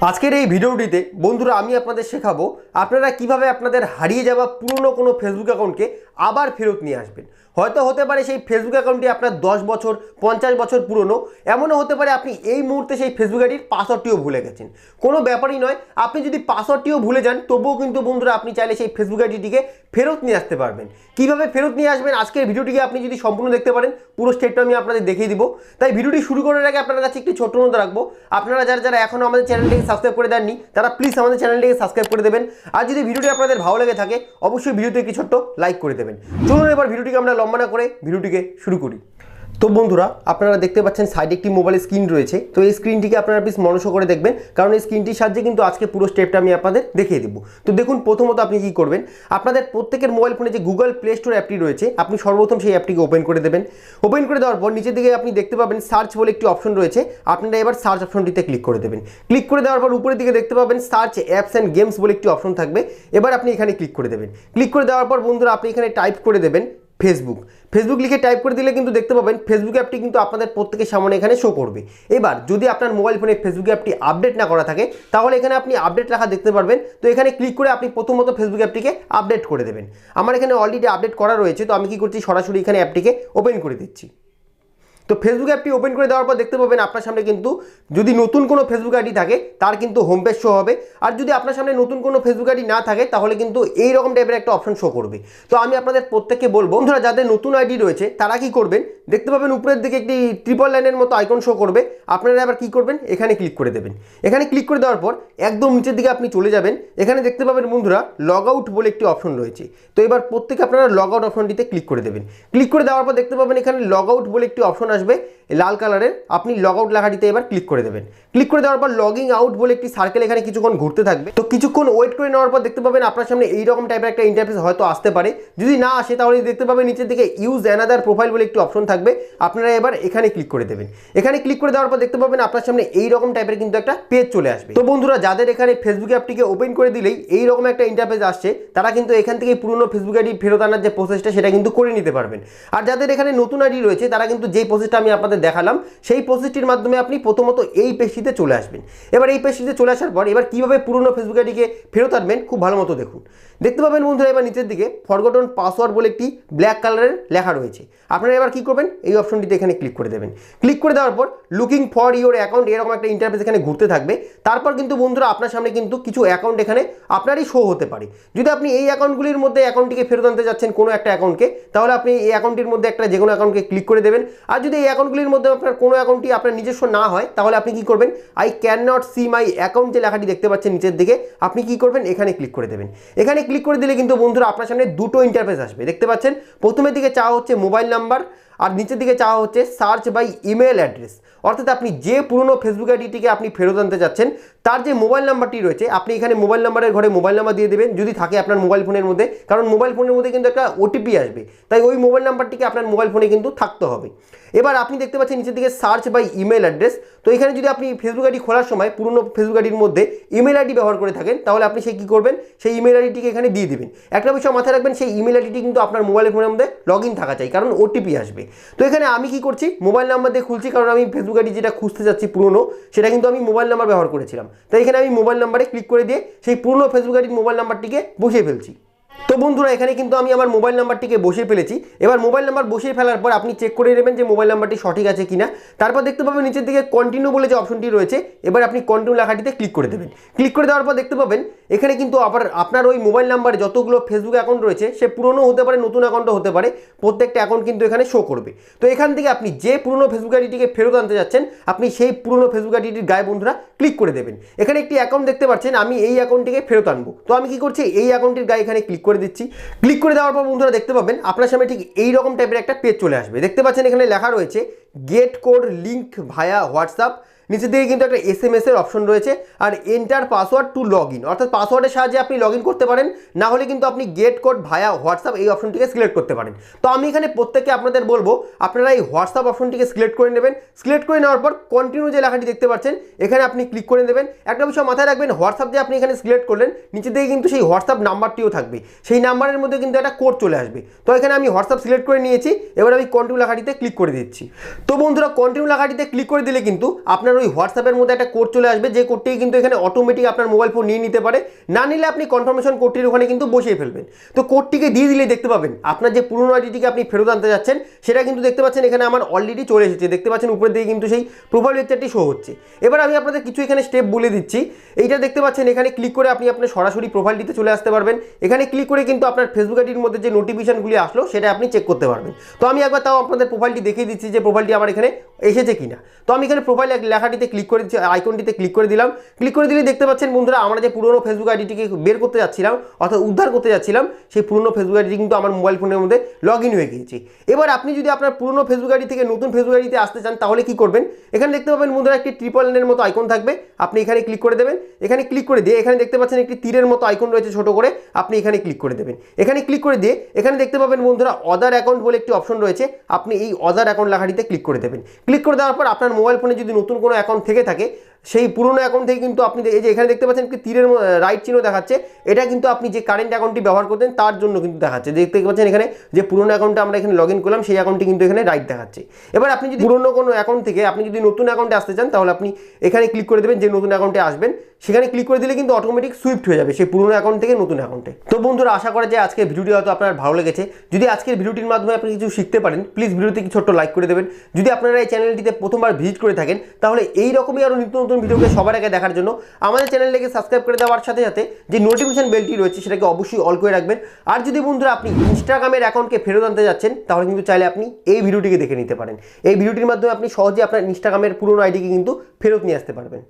আজকের এই ভিডিওটিতে বন্ধুরা আমি আপনাদের শেখাবো আপনারা কীভাবে আপনাদের হারিয়ে যাওয়া পুরনো কোনো ফেসবুক অ্যাকাউন্টকে আবার ফেরত নিয়ে আসবেন। হয়তো হতে পারে সেই ফেসবুক অ্যাকাউন্টটি আপনার দশ বছর, পঞ্চাশ বছর পুরনো। এমনও হতে পারে আপনি এই মুহূর্তে সেই ফেসবুক আইডির পাসওয়ার্ডটিও ভুলে গেছেন। কোনো ব্যাপারই নয়, আপনি যদি পাসওয়ার্ডটিও ভুলে যান, তবুও কিন্তু বন্ধুরা আপনি চাইলে সেই ফেসবুক আইডিটিকে ফেরত নিয়ে আসতে পারবেন। কীভাবে ফেরত নিয়ে আসবেন? আজকের ভিডিওটিকে আপনি যদি সম্পূর্ণ দেখতে পারেন, পুরো স্টেপটা আমি আপনাদের দেখিয়ে দিব। তাই ভিডিওটি শুরু করার আগে আপনার কাছে একটি ছোট্ট অনুরোধ রাখব। আপনারা যারা যারা এখনও আমাদের চ্যানেলটিকে সাবস্ক্রাইব করে দেননি, তারা প্লিজ আমাদের চ্যানেলটিকে সাবস্ক্রাইব করে দেবেন। আর যদি ভিডিওটি আপনাদের ভালো লেগে থাকে, অবশ্যই ভিডিওতে একটি ছোট্ট লাইক করে দেবেন। চলুন এবার ভিডিওটিকে আমরা লম্বা না করে ভিডিওটিকে শুরু করি। তো বন্ধুরা, আপনারা দেখতে পাচ্ছেন সাইডে একটি মোবাইলের স্ক্রিন রয়েছে। তো এই স্ক্রিনটিকে আপনারা প্লিজ মনোযোগ করে দেখবেন, কারণ এই স্ক্রিনটির সাহায্যে কিন্তু আজকে পুরো স্টেপটা আমি আপনাদের দেখিয়ে দেবো। তো দেখুন, প্রথমত আপনি কি করবেন, আপনাদের প্রত্যেকের মোবাইল ফোনে যে গুগল প্লে স্টোর অ্যাপটি রয়েছে, আপনি সর্বপ্রথম সেই অ্যাপটিকে ওপেন করে দেবেন। ওপেন করে দেওয়ার পর নিচের দিকে আপনি দেখতে পাবেন সার্চ বলে একটি অপশন রয়েছে, আপনারা এবার সার্চ অপশনটিতে ক্লিক করে দেবেন। ক্লিক করে দেওয়ার পর উপরের দিকে দেখতে পাবেন সার্চ অ্যাপস অ্যান্ড গেমস বলে একটি অপশন থাকবে, এবার আপনি এখানে ক্লিক করে দেবেন। ক্লিক করে দেওয়ার পর বন্ধুরা, আপনি এখানে টাইপ করে দেবেন ফেসবুক ফেসবুক লিখে টাইপ করে দিলে কিন্তু দেখতে পাবেন ফেসবুক অ্যাপটি কিন্তু আপনাদের প্রত্যেকের সামনে এখানে শো করবে। এবার যদি আপনার মোবাইল ফোনে ফেসবুক অ্যাপটি আপডেট না করা থাকে, তাহলে এখানে আপনি আপডেট রাখা দেখতে পারবেন। তো এখানে ক্লিক করে আপনি প্রথমত ফেসবুক অ্যাপটিকে আপডেট করে দেবেন। আমার এখানে অলরেডি আপডেট করা রয়েছে, তো আমি কি করছি? সরাসরি এখানে অ্যাপটিকে ওপেন করে দিচ্ছি। তো ফেসবুক অ্যাপটি ওপেন করে দেওয়ার পর দেখতে পাবেন আপনার সামনে কিন্তু যদি নতুন কোনো ফেসবুক আইডি থাকে, তার কিন্তু হোম পেজ শো হবে। আর যদি আপনার সামনে নতুন কোনো ফেসবুক আইডি না থাকে, তাহলে কিন্তু এই রকম টাইপের একটা অপশন শো করবে। তো আমি আপনাদের প্রত্যেককে বলব, বন্ধুরা, যাদের নতুন আইডি রয়েছে, তারা কি করবেন? দেখতে পাবেন উপরের দিকে একটি ট্রিপল লাইনের মতো আইকন শো করবে। আপনারা আবার কি করবেন? এখানে ক্লিক করে দেবেন। এখানে ক্লিক করে দেওয়ার পর একদম নিচের দিকে আপনি চলে যাবেন। এখানে দেখতে পাবেন, বন্ধুরা লগ আউট বলে একটি অপশন রয়েছে। তো এবার প্রত্যেকে আপনারা লগ আউট অপশনটিতে ক্লিক করে দেবেন। ক্লিক করে দেওয়ার পর দেখতে পাবেন, এখানে লগ আউট বলে একটি অপশন আসবে লাল কালারের, আপনি লগ আউট লেখাটিতে এবার ক্লিক করে দেবেন। ক্লিক করে দেওয়ার পর লগিং আউট বলে একটি সার্কেল এখানে কিছুক্ষণ ঘুরতে থাকবে। তো কিছুক্ষণ ওয়েট করে নেওয়ার পর দেখতে পাবেন আপনার সামনে এইরকম টাইপের একটা ইন্টারফেস হয়তো আসতে পারে। যদি না আসে তাহলে দেখতে পাবেন নিচের দিকে ইউজ অ্যানাদার প্রোফাইল বলে একটি অপশন থাকবে। আপনারা এবার এখানে ক্লিক করে দেবেন। এখানে ক্লিক করে দেওয়ার পর দেখতে পাবেন আপনার সামনে এইরকম টাইপের কিন্তু একটা পেজ চলে আসবে। তো বন্ধুরা, যাদের এখানে ফেসবুক অ্যাপটিকে ওপেন করে দিলেই এইরকম একটা ইন্টারফেস আসছে, তারা কিন্তু এখান থেকে পুরনো ফেসবুক আইডি ফেরত আনার যে প্রসেসটা সেটা কিন্তু করে নিতে পারবেন। আর যাদের এখানে নতুন আইডি রয়েছে, তারা কিন্তু যেই প্রসেসটা আমি আপনাদের দেখালাম, সেই প্রসেসটির মাধ্যমে আপনি প্রথমত এই পেজটিতে চলে আসবেন। এবার এই পেজটিতে চলে আসার পর এবার কীভাবে পুরনো ফেসবুক আইডিকে ফেরত আনবেন, খুব ভালো মতো দেখুন। দেখতে পাবেন বন্ধুরা, এবার নিচের দিকে ফরগটন পাসওয়ার্ড বলে একটি ব্ল্যাক কালারের লেখা রয়েছে। আপনারা এবার কী করবেন? এই অপশনটিতে এখানে ক্লিক করে দেবেন। ক্লিক করে দেওয়ার পর লুকিং ফর ইওর অ্যাকাউন্ট এরকম একটা ইন্টারফেস এখানে ঘুরতে থাকবে। তারপর কিন্তু বন্ধুরা আপনার সামনে কিন্তু কিছু অ্যাকাউন্ট এখানে আপনারই শো হতে পারে। যদি আপনি এই অ্যাকাউন্টগুলির মধ্যে অ্যাকাউন্টটিকে ফেরত আনতে যাচ্ছেন কোনো একটা অ্যাকাউন্টকে তাহলে আপনি এই অ্যাকাউন্টটির মধ্যে একটা যে কোনো অ্যাকাউন্টকে ক্লিক করে দেবেন। আর যদি এই অ্যাকাউন্টগুলির মধ্যে আপনার কোনো অ্যাকাউন্টটি আপনার নিজস্ব না হয়, তাহলে আপনি কি করবেন? I can not see my account যে লেখাটি দেখতে পাচ্ছেন নিচের দিকে, আপনি কি করবেন? এখানে ক্লিক করে দেবেন। এখানে ক্লিক করে দিলে কিন্তু বন্ধুরা আপনার সামনে দুটো ইন্টারফেস আসবে। দেখতে পাচ্ছেন? প্রথমের দিকে চাওয়া হচ্ছে মোবাইল নাম্বার আর নিচের দিকে চাওয়া হচ্ছে সার্চ বাই ইমেল অ্যাড্রেস অর্থাৎ আপনি যে পুরনো ফেসবুক আইডিটিকে আপনি ফেরত আনতে চাচ্ছেন তার যে মোবাইল নাম্বারটি রয়েছে, আপনি এখানে মোবাইল নাম্বারের ঘরে মোবাইল নাম্বার দিয়ে দেবেন, যদি থাকে আপনার মোবাইল ফোনের মধ্যে, কারণ মোবাইল ফোনের মধ্যে কিন্তু একটা ওটিপি আসবে। তাই ওই মোবাইল নাম্বারটিকে আপনার মোবাইল ফোনে কিন্তু থাকতে হবে। এবার আপনি দেখতে পাচ্ছেন নিচের দিকে সার্চ বাই ইমেল অ্যাড্রেস তো এখানে যদি আপনি ফেসবুক আইডি খোলার সময় পুরনো ফেসবুক আইডির মধ্যে ইমেল আইডি ব্যবহার করে থাকেন, তাহলে আপনি সেই কী করবেন? সেই ইমেল আইডিটিকে এখানে দিয়ে দেবেন। একটা বিষয় মাথায় রাখবেন, সেই ইমেল আইডিটি কিন্তু আপনার মোবাইল ফোনের মধ্যে লগ ইন থাকা চাই, কারণ ওটিপি আসবে। তো এখানে আমি কি করছি? মোবাইল নাম্বার দিয়ে খুলছি, কারণ আমি ফেসবুক আইডি যেটা খুঁজতে যাচ্ছি পুরনো, সেটা কিন্তু আমি মোবাইল নাম্বার ব্যবহার করেছিলাম। তাই এখানে আমি মোবাইল নাম্বারে ক্লিক করে দিয়ে সেই পুরনো ফেসবুক আইডির মোবাইল নাম্বারটিকে বসিয়ে ফেলছি। বন্ধুরা, এখানে কিন্তু আমি আমার মোবাইল নাম্বারটিকে বসিয়ে ফেলেছি। এবার মোবাইল নাম্বার বসিয়ে ফেলার পর আপনি চেক করে নেবেন যে মোবাইল নাম্বারটি সঠিক আছে কিনা। তারপর দেখতে পাবেন নিচের দিকে কন্টিনিউ বলে যে অপশনটি রয়েছে, এবার আপনি কন্টিনিউ লেখাটিতে ক্লিক করে দেবেন। ক্লিক করে দেওয়ার পর দেখতে পাবেন, এখানে কিন্তু আবার আপনার ওই মোবাইল নাম্বারে যতগুলো ফেসবুক অ্যাকাউন্ট রয়েছে, সে পুরনো হতে পারে, নতুন অ্যাকাউন্টও হতে পারে, প্রত্যেকটা অ্যাকাউন্ট কিন্তু এখানে শো করবে। তো এখান থেকে আপনি যে পুরনো ফেসবুক আইডিটিকে ফেরত আনতে যাচ্ছেন, আপনি সেই পুরনো ফেসবুক আইডিটির গায়ে বন্ধুরা ক্লিক করে দেবেন। এখানে একটি অ্যাকাউন্ট দেখতে পাচ্ছেন, আমি এই অ্যাকাউন্টটিকে ফেরত আনব। তো আমি কি করছি, এই অ্যাকাউন্টটির গায়ে এখানে ক্লিক করে ক্লিক করে দেওয়ার পর বন্ধুরা দেখতে পাবেন, আপনার সামনে ঠিক এই রকম টাইপের একটা পেজ চলে আসবে। দেখতে পাচ্ছেন এখানে লেখা রয়েছে get code link via WhatsApp নিচের দিকে কিন্তু একটা এস এম এর অপশন রয়েছে, আর enter password to log in অর্থাৎ পাসওয়ার্ডের সাহায্যে আপনি লগ ইন করতে পারেন, না হলে কিন্তু আপনি গেট কোড ভায়া হোয়াটসঅ্যাপ এই অপশনটিকে সিলেক্ট করতে পারেন। তো আমি এখানে প্রত্যেককে আপনাদের বলব, আপনারা এই হোয়াটসঅ্যাপ অপশনটিকে সিলেক্ট করে নেবেন। সিলেক্ট করে নেওয়ার পর কন্টিনিউ যে লেখাটি দেখতে পাচ্ছেন, এখানে আপনি ক্লিক করে নেবেন। একটা বিষয় মাথায় রাখবেন হোয়াটসঅ্যাপ যে আপনি এখানে সিলেক্ট করলেন, নিচে দিকে কিন্তু সেই হোয়াটসঅ্যাপ নাম্বারটিও থাকবে। সেই নাম্বারের মধ্যে কিন্তু একটা কোড চলে আসবে। তো এখানে আমি হোয়াটসঅ্যাপ সিলেক্ট করে নিয়েছি, এবার আমি কন্টিনিউ লেখাটিতে ক্লিক করে দিচ্ছি। তো বন্ধুরা কন্টিনিউ লেখাটিতে ক্লিক করে দিলে কিন্তু আপনার ওই ওই হোয়াটসঅ্যাপের মধ্যে একটা কোড চলে আসবে, যে কোডটি কিন্তু এখানে অটোমেটিক আপনার মোবাইল ফোন নিয়ে নিতে পারে। না নিলে আপনি কনফার্মেশন কোডটির ওখানে কিন্তু বসিয়ে ফেলবেন। তো কোডটিকে দিয়ে দিলে দেখতে পাবেন, আপনার যে পুরনো আইডিটিকে আপনি ফেরত আনতে যাচ্ছেন, সেটা কিন্তু দেখতে পাচ্ছেন এখানে আমার অলরেডি চলে এসেছে। দেখতে পাচ্ছেন উপরের দিকে কিন্তু সেই প্রোফাইল পিকচারটি শো হচ্ছে। এবার আমি আপনাদের কিছু এখানে স্টেপ বলে দিচ্ছি। এইটা দেখতে পাচ্ছেন, এখানে ক্লিক করে আপনি আপনার সরাসরি প্রোফাইলটিতে চলে আসতে পারবেন। এখানে ক্লিক করে কিন্তু আপনার ফেসবুক আইডির মধ্যে যে নোটিফিকেশনগুলি আসলো, সেটা আপনি চেক করতে পারবেন। তো আমি একবার তাও আপনাদের প্রোফাইলটি দেখিয়ে দিচ্ছি যে প্রোফাইলটি আমার এখানে এসেছে কিনা। তো আমি এখানে প্রোফাইল লেখাটিতে ক্লিক করে আইকনটিতে ক্লিক করে দিলাম। ক্লিক করে দিলে দেখতে পাচ্ছেন বন্ধুরা, আমরা যে পুরনো ফেসবুক আইডিটিকে বের করতে যাচ্ছিলাম, অর্থাৎ উদ্ধার করতে যাচ্ছিলাম, সেই পুরনো ফেসবুক আইডি কিন্তু আমার মোবাইল ফোনের মধ্যে লগ ইন হয়ে গিয়েছে। এবার আপনি যদি আপনার পুরনো ফেসবুক আইডি থেকে নতুন ফেসবুক আইডিতে আসতে চান, তাহলে কি করবেন? এখানে দেখতে পাবেন বন্ধুরা, একটি ট্রিপল এর মতো আইকন থাকবে। আপনি এখানে ক্লিক করে দেবেন। এখানে ক্লিক করে দিয়ে এখানে দেখতে পাচ্ছেন একটি তীরের মতো আইকন রয়েছে ছোট করে। আপনি এখানে ক্লিক করে দেবেন। এখানে ক্লিক করে দিয়ে এখানে দেখতে পাবেন বন্ধুরা অদার অ্যাকাউন্ট বলে একটি অপশন রয়েছে। আপনি এই অদার অ্যাকাউন্ট লেখাটিতে ক্লিক করে দেবেন। ক্লিক করে দেওয়ার পর আপনার মোবাইল ফোনে যদি নতুন কোনো অ্যাকাউন্ট থেকে থাকে। সেই পুরনো অ্যাকাউন্ট থেকে কিন্তু আপনি এই যে এখানে দেখতে পাচ্ছেন একটি তীরের রাইট চিহ্ন দেখাচ্ছে। এটা কিন্তু আপনি যে কারেন্ট অ্যাকাউন্টটি ব্যবহার করতেন তার জন্য কিন্তু দেখাচ্ছে। দেখতে পাচ্ছেন এখানে যে পুরনো অ্যাকাউন্টটা আমরা এখানে লগ ইন করলাম, সেই অ্যাকাউন্টটি কিন্তু এখানে রাইট দেখাচ্ছে। এবার আপনি যদি পুরনো কোনো অ্যাকাউন্ট থেকে আপনি যদি নতুন অ্যাকাউন্টে আসতে চান, তাহলে আপনি এখানে ক্লিক করে দেবেন যে নতুন অ্যাকাউন্টে আসবেন। সেখানে ক্লিক করে দিলে কিন্তু অটোমেটিক সুইফট হয়ে যাবে সেই পুরনো অ্যাকাউন্ট থেকে নতুন অ্যাকাউন্টে তো বন্ধুরা, আশা করে যে আজকের ভিডিওটি হয়তো আপনার ভালো লেগেছে। যদি আজকের ভিডিওটির মাধ্যমে আপনি কিছু শিখতে পারেন প্লিজ ভিডিওতে কি ছোট্ট লাইক করে দেবেন। যদি আপনারা এই চ্যানেলটিতে প্রথমবার ভিজিট করে থাকেন, তাহলে এই রকমই আরও নিত্য নতুন ভিডিওকে সবার আগে দেখার জন্য আমাদের চ্যানেলটিকে সাবস্ক্রাইব করে দেওয়ার সাথে সাথে যে নোটিফিকেশন বেলটি রয়েছে সেটাকে অবশ্যই অল করে রাখবেন। আর যদি বন্ধুরা আপনি ইনস্টাগ্রামের অ্যাকাউন্টকে ফেরত আনতে যাচ্ছেন, তাহলে কিন্তু চাইলে আপনি এই ভিডিওটিকে দেখে নিতে পারেন। এই ভিডিওটির মাধ্যমে আপনি সহজে আপনার ইনস্টাগ্রামের পুরনো আইডিকে কিন্তু ফেরত নিয়ে আসতে পারবেন।